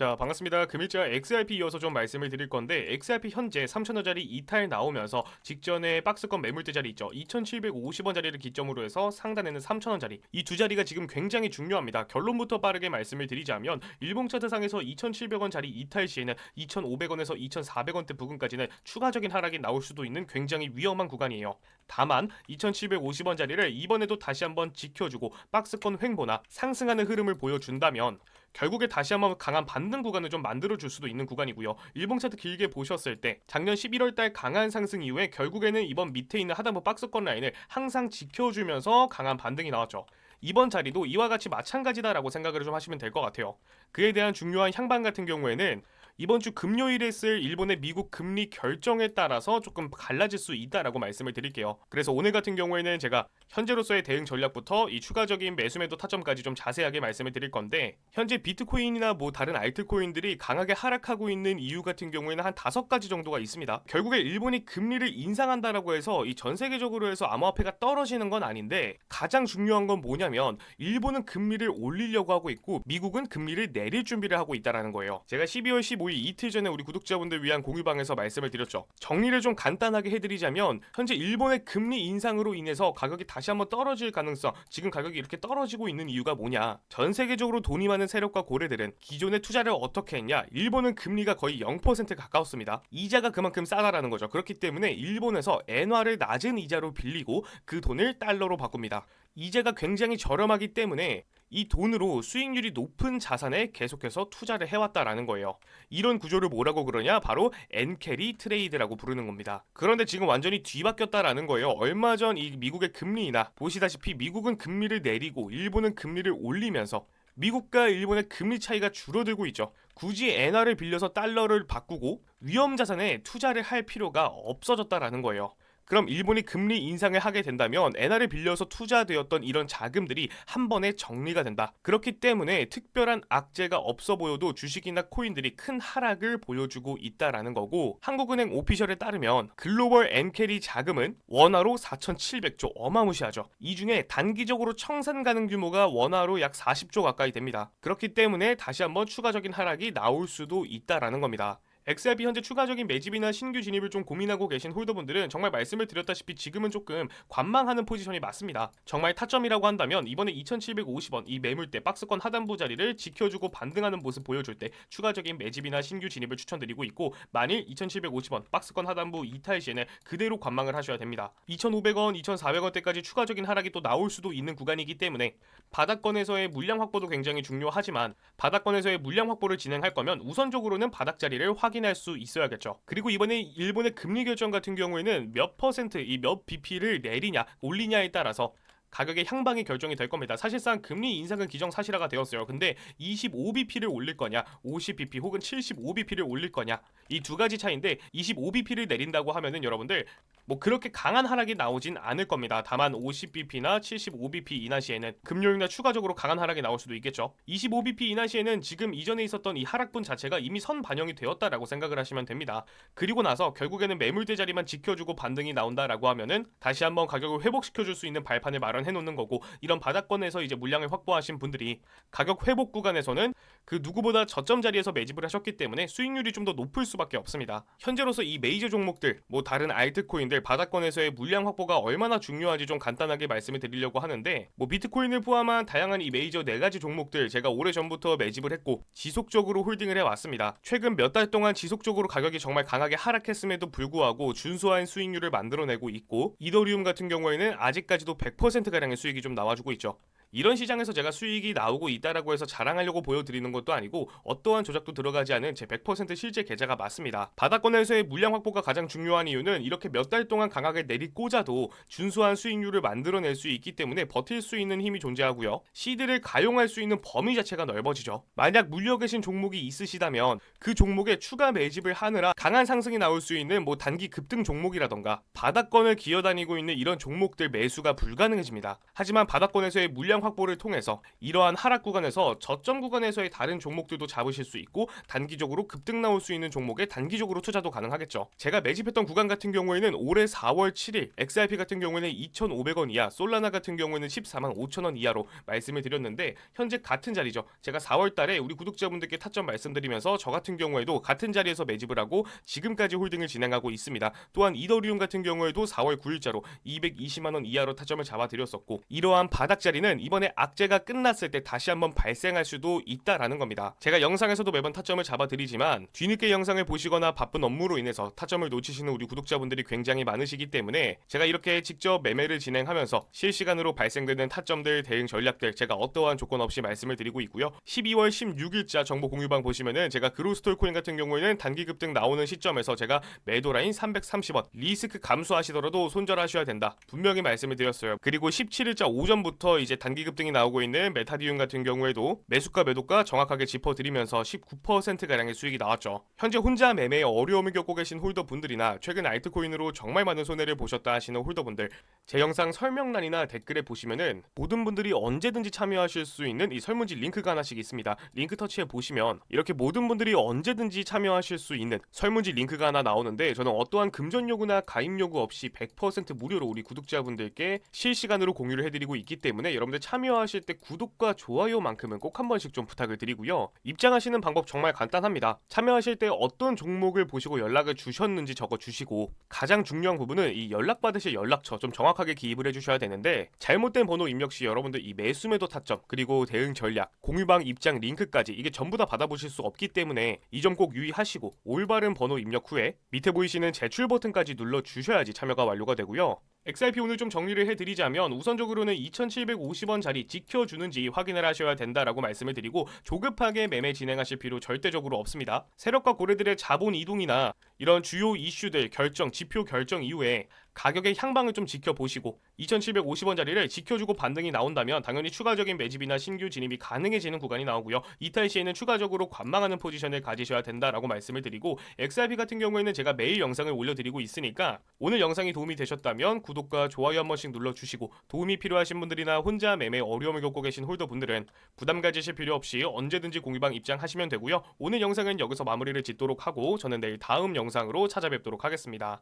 자 반갑습니다. 금일자 XRP 이어서 좀 말씀을 드릴 건데 XRP 현재 3,000원짜리 이탈 나오면서 직전에 박스권 매물대 자리 있죠. 2,750원 자리를 기점으로 해서 상단에는 3,000원짜리 이 두 자리가 지금 굉장히 중요합니다. 결론부터 빠르게 말씀을 드리자면 일봉 차트상에서 2,700원 자리 이탈 시에는 2,500원에서 2,400원대 부근까지는 추가적인 하락이 나올 수도 있는 굉장히 위험한 구간이에요. 다만 2,750원 자리를 이번에도 다시 한번 지켜주고 박스권 횡보나 상승하는 흐름을 보여준다면 결국에 다시 한번 강한 반등 구간을 좀 만들어 줄 수도 있는 구간이고요. 일봉 차트 길게 보셨을 때 작년 11월 달 강한 상승 이후에 결국에는 이번 밑에 있는 하단부 박스권 라인을 항상 지켜주면서 강한 반등이 나왔죠. 이번 자리도 이와 같이 마찬가지다라고 생각을 좀 하시면 될 것 같아요. 그에 대한 중요한 향방 같은 경우에는 이번 주 금요일에 쓸 일본의 미국 금리 결정에 따라서 조금 갈라질 수 있다라고 말씀을 드릴게요. 그래서 오늘 같은 경우에는 제가 현재로서의 대응 전략부터 이 추가적인 매수매도 타점까지 좀 자세하게 말씀을 드릴 건데 현재 비트코인이나 뭐 다른 알트코인들이 강하게 하락하고 있는 이유 같은 경우에는 한 다섯 가지 정도가 있습니다. 결국에 일본이 금리를 인상한다라고 해서 이 전 세계적으로 해서 암호화폐가 떨어지는 건 아닌데 가장 중요한 건 뭐냐면 일본은 금리를 올리려고 하고 있고 미국은 금리를 내릴 준비를 하고 있다라는 거예요. 제가 12월 15일 이틀 전에 우리 구독자분들 위한 공유방에서 말씀을 드렸죠. 정리를 좀 간단하게 해드리자면 현재 일본의 금리 인상으로 인해서 가격이 다시 한번 떨어질 가능성 지금 가격이 이렇게 떨어지고 있는 이유가 뭐냐? 전 세계적으로 돈이 많은 세력과 고래들은 기존의 투자를 어떻게 했냐? 일본은 금리가 거의 0% 가까웠습니다. 이자가 그만큼 싸다라는 거죠. 그렇기 때문에 일본에서 엔화를 낮은 이자로 빌리고 그 돈을 달러로 바꿉니다. 이자가 굉장히 저렴하기 때문에 이 돈으로 수익률이 높은 자산에 계속해서 투자를 해왔다라는 거예요. 이런 구조를 뭐라고 그러냐? 바로 엔캐리 트레이드라고 부르는 겁니다. 그런데 지금 완전히 뒤바뀌었다라는 거예요. 얼마 전 이 미국의 금리 인하 보시다시피 미국은 금리를 내리고 일본은 금리를 올리면서 미국과 일본의 금리 차이가 줄어들고 있죠. 굳이 엔화를 빌려서 달러를 바꾸고 위험 자산에 투자를 할 필요가 없어졌다라는 거예요. 그럼 일본이 금리 인상을 하게 된다면 엔화를 빌려서 투자되었던 이런 자금들이 한 번에 정리가 된다. 그렇기 때문에 특별한 악재가 없어 보여도 주식이나 코인들이 큰 하락을 보여주고 있다라는 거고 한국은행 오피셜에 따르면 글로벌 엔캐리 자금은 원화로 4,700조 어마무시하죠. 이 중에 단기적으로 청산 가능 규모가 원화로 약 40조 가까이 됩니다. 그렇기 때문에 다시 한번 추가적인 하락이 나올 수도 있다라는 겁니다. XRP 현재 추가적인 매집이나 신규 진입을 좀 고민하고 계신 홀더분들은 정말 말씀을 드렸다시피 지금은 조금 관망하는 포지션이 맞습니다. 정말 타점이라고 한다면 이번에 2,750원 이 매물대 박스권 하단부 자리를 지켜주고 반등하는 모습 보여줄 때 추가적인 매집이나 신규 진입을 추천드리고 있고 만일 2,750원 박스권 하단부 이탈 시에는 그대로 관망을 하셔야 됩니다. 2,500원, 2,400원대까지 추가적인 하락이 또 나올 수도 있는 구간이기 때문에 바닥권에서의 물량 확보도 굉장히 중요하지만 바닥권에서의 물량 확보를 진행할 거면 우선적으로는 바닥 자리를 확 인할 수 있어야겠죠. 그리고 이번에 일본의 금리 결정 같은 경우에는 몇 퍼센트 이 몇 bp를 내리냐 올리냐에 따라서 가격의 향방이 결정이 될 겁니다. 사실상 금리 인상은 기정사실화가 되었어요. 근데 25bp를 올릴 거냐, 50bp 혹은 75bp를 올릴 거냐 이 두 가지 차이인데 25bp를 내린다고 하면은 여러분들 뭐 그렇게 강한 하락이 나오진 않을 겁니다. 다만 50bp나 75bp 이나 시에는 금요일날 추가적으로 강한 하락이 나올 수도 있겠죠. 25bp 이나 시에는 지금 이전에 있었던 이 하락분 자체가 이미 선 반영이 되었다라고 생각을 하시면 됩니다. 그리고 나서 결국에는 매물대 자리만 지켜주고 반등이 나온다라고 하면은 다시 한번 가격을 회복시켜 줄 수 있는 발판을 마련해 놓는 거고 이런 바닥권에서 이제 물량을 확보하신 분들이 가격 회복 구간에서는 그 누구보다 저점 자리에서 매집을 하셨기 때문에 수익률이 좀 더 높을 수밖에 없습니다. 현재로서 이 메이저 종목들, 뭐 다른 알트코인 들 바닥권에서의 물량 확보가 얼마나 중요한지 좀 간단하게 말씀을 드리려고 하는데 뭐 비트코인을 포함한 다양한 이 메이저 네 가지 종목들 제가 오래 전부터 매집을 했고 지속적으로 홀딩을 해왔습니다. 최근 몇 달 동안 지속적으로 가격이 정말 강하게 하락했음에도 불구하고 준수한 수익률을 만들어내고 있고 이더리움 같은 경우에는 아직까지도 100% 가량의 수익이 좀 나와주고 있죠. 이런 시장에서 제가 수익이 나오고 있다라고 해서 자랑하려고 보여드리는 것도 아니고 어떠한 조작도 들어가지 않은 제 100% 실제 계좌가 맞습니다. 바닥권에서의 물량 확보가 가장 중요한 이유는 이렇게 몇 달 동안 강하게 내리꽂아도 준수한 수익률을 만들어낼 수 있기 때문에 버틸 수 있는 힘이 존재하고요. 시드를 가용할 수 있는 범위 자체가 넓어지죠. 만약 물려 계신 종목이 있으시다면 그 종목에 추가 매집을 하느라 강한 상승이 나올 수 있는 뭐 단기 급등 종목이라던가 바닥권을 기어다니고 있는 이런 종목들 매수가 불가능해집니다. 하지만 바닥권에서의 물량 물량 확보를 통해서 이러한 하락 구간에서 저점 구간에서의 다른 종목들도 잡으실 수 있고 단기적으로 급등 나올 수 있는 종목에 단기적으로 투자도 가능하겠죠. 제가 매집했던 구간 같은 경우에는 올해 4월 7일 XRP 같은 경우에는 2,500원 이하, 솔라나 같은 경우에는 14만 5천원 이하로 말씀을 드렸는데 현재 같은 자리죠. 제가 4월 달에 우리 구독자분들께 타점 말씀드리면서 저 같은 경우에도 같은 자리에서 매집을 하고 지금까지 홀딩을 진행하고 있습니다. 또한 이더리움 같은 경우에도 4월 9일자로 220만 원 이하로 타점을 잡아 드렸었고 이러한 바닥 자리는 이번에 악재가 끝났을 때 다시 한번 발생할 수도 있다라는 겁니다. 제가 영상에서도 매번 타점을 잡아드리지만 뒤늦게 영상을 보시거나 바쁜 업무로 인해서 타점을 놓치시는 우리 구독자분들이 굉장히 많으시기 때문에 제가 이렇게 직접 매매를 진행하면서 실시간으로 발생되는 타점들 대응 전략들 제가 어떠한 조건 없이 말씀을 드리고 있고요. 12월 16일자 정보 공유방 보시면은 제가 그로스톨 코인 같은 경우에는 단기 급등 나오는 시점에서 제가 매도 라인 330원 리스크 감소하시더라도 손절하셔야 된다. 분명히 말씀을 드렸어요. 그리고 17일자 오전부터 이제 단기 급등이 나오고 있는 메타디움 같은 경우에도 매수가 매도가 정확하게 짚어드리면서 19% 가량의 수익이 나왔죠. 현재 혼자 매매에 어려움을 겪고 계신 홀더분들이나 최근 알트코인으로 정말 많은 손해를 보셨다 하시는 홀더분들 제 영상 설명란이나 댓글에 보시면은 모든 분들이 언제든지 참여하실 수 있는 이 설문지 링크가 하나씩 있습니다. 링크 터치해 보시면 이렇게 모든 분들이 언제든지 참여하실 수 있는 설문지 링크가 하나 나오는데 저는 어떠한 금전 요구나 가입 요구 없이 100% 무료로 우리 구독자분들께 실시간으로 공유를 해드리고 있기 때문에 여러분들 참여하실 때 구독과 좋아요만큼은 꼭 한 번씩 좀 부탁을 드리고요. 입장하시는 방법 정말 간단합니다. 참여하실 때 어떤 종목을 보시고 연락을 주셨는지 적어 주시고 가장 중요한 부분은 이 연락 받으실 연락처 좀 정확하게 기입을 해주셔야 되는데 잘못된 번호 입력 시 여러분들 이 매수매도 타점 그리고 대응 전략 공유방 입장 링크까지 이게 전부 다 받아보실 수 없기 때문에 이 점 꼭 유의하시고 올바른 번호 입력 후에 밑에 보이시는 제출 버튼까지 눌러 주셔야지 참여가 완료가 되고요. XRP 오늘 좀 정리를 해드리자면 우선적으로는 2,750원 자리 지켜주는지 확인을 하셔야 된다라고 말씀을 드리고 조급하게 매매 진행하실 필요 절대적으로 없습니다. 세력과 고래들의 자본 이동이나 이런 주요 이슈들 결정, 지표 결정 이후에 가격의 향방을 좀 지켜보시고 2,750원 자리를 지켜주고 반등이 나온다면 당연히 추가적인 매집이나 신규 진입이 가능해지는 구간이 나오고요. 이탈 시에는 추가적으로 관망하는 포지션을 가지셔야 된다라고 말씀을 드리고 XRP 같은 경우에는 제가 매일 영상을 올려드리고 있으니까 오늘 영상이 도움이 되셨다면 구독과 좋아요 한 번씩 눌러주시고 도움이 필요하신 분들이나 혼자 매매 어려움을 겪고 계신 홀더분들은 부담 가지실 필요 없이 언제든지 공유방 입장하시면 되고요. 오늘 영상은 여기서 마무리를 짓도록 하고 저는 내일 다음 영상으로 찾아뵙도록 하겠습니다.